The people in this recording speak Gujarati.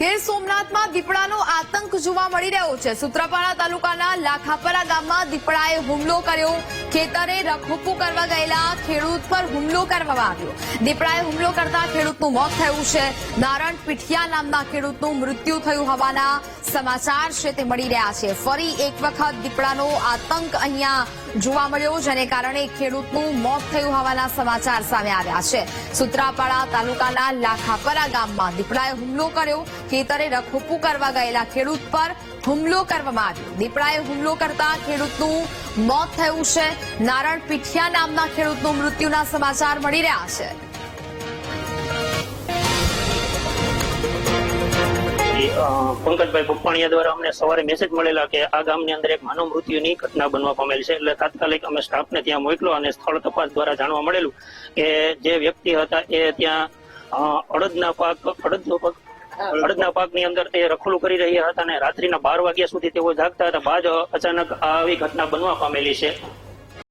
ગીર સોમનાથમાં દીપડાનો આતંક જોવા મળી રહ્યો છે. સુત્રાપાડા તાલુકાના લાખાપરા ગામમાં દીપડાએ હુમલો કર્યો. ખેતરે રખોપુ કરવા ગયેલા ખેડૂત પર હુમલો કરવામાં આવ્યો. દીપડાએ હુમલો કરતા ખેડૂતનું મોત થયું છે. નારણ પીઠિયા નામના ખેડૂતનું મૃત્યુ થયું હોવાના સમાચાર છે તે મળી રહ્યા છે. ફરી એક વખત દીપડાનો આતંક અહીંયા જોવા મળ્યો, જેને કારણે ખેડૂતનું મોત થયું હોવાના સમાચાર સામે આવ્યા છે. સુત્રાપાડા તાલુકાના લાખાપરા ગામમાં દીપડાએ હુમલો કર્યો. ખેતરે રખોપું કરવા ગયેલા ખેડૂત પર હુમલો કરવામાં આવ્યો. દીપડાએ હુમલો કરતા ખેડૂતનું મોત થયું છે. નારણ પીઠિયા નામના ખેડૂતનું મૃત્યુના સમાચાર મળી રહ્યા છે. પંકજભાઈ પપ્પાણીયા દ્વારા અમને સવારે મેસેજ મળેલા કે આ ગામની અંદર એક માનવ મૃત્યુની ઘટના બનવા પામેલ છે. એટલે તાત્કાલિક અમે સ્ટાફને ત્યાં મોકલો અને સ્થળ તપાસ દ્વારા જાણવા મળેલું કે જે વ્યક્તિ હતા એ ત્યાં અડદના પાક, અડદનો પાક, અડદના પાકની અંદર તે રખોલું કરી રહ્યા હતા અને રાત્રિના બાર વાગ્યા સુધી તેઓ જાગતા હતા. બાદ અચાનક આવી ઘટના બનવા પામેલી છે.